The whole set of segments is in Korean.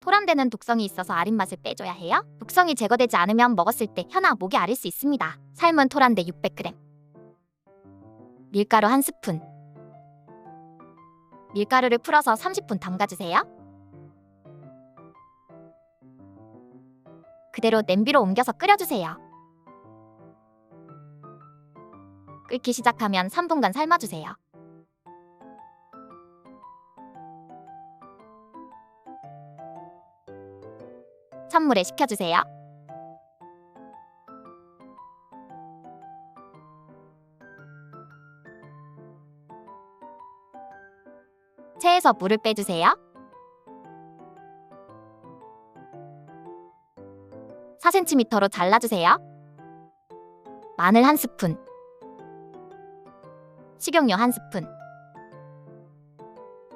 토람대는 독성이 있어서 아린 맛을 빼줘야 해요. 독성이 제거되지 않으면 먹었을 때 혀나 목이 아릴 수 있습니다. 삶은 토란대 600g. 밀가루 1스푼. 밀가루를 풀어서 30분 담가주세요. 그대로 냄비로 옮겨서 끓여주세요. 끓기 시작하면 3분간 삶아주세요. 찬물에 식혀주세요. 체에서 물을 빼주세요. 4cm로 잘라주세요. 마늘 한 스푼, 식용유 한 스푼,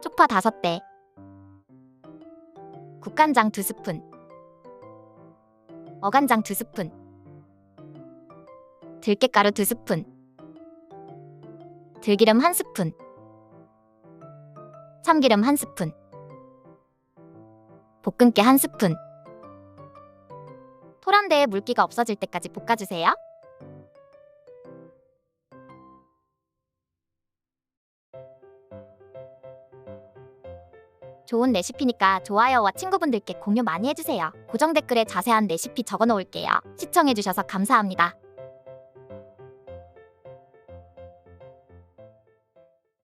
쪽파 다섯 대, 국간장 두 스푼, 어간장 두 스푼, 들깨가루 두 스푼, 들기름 한 스푼, 참기름 한 스푼, 볶음깨 한 스푼. 토란대에 물기가 없어질 때까지 볶아주세요. 좋은 레시피니까 좋아요와 친구분들께 공유 많이 해주세요. 고정 댓글에 자세한 레시피 적어 놓을게요. 시청해주셔서 감사합니다.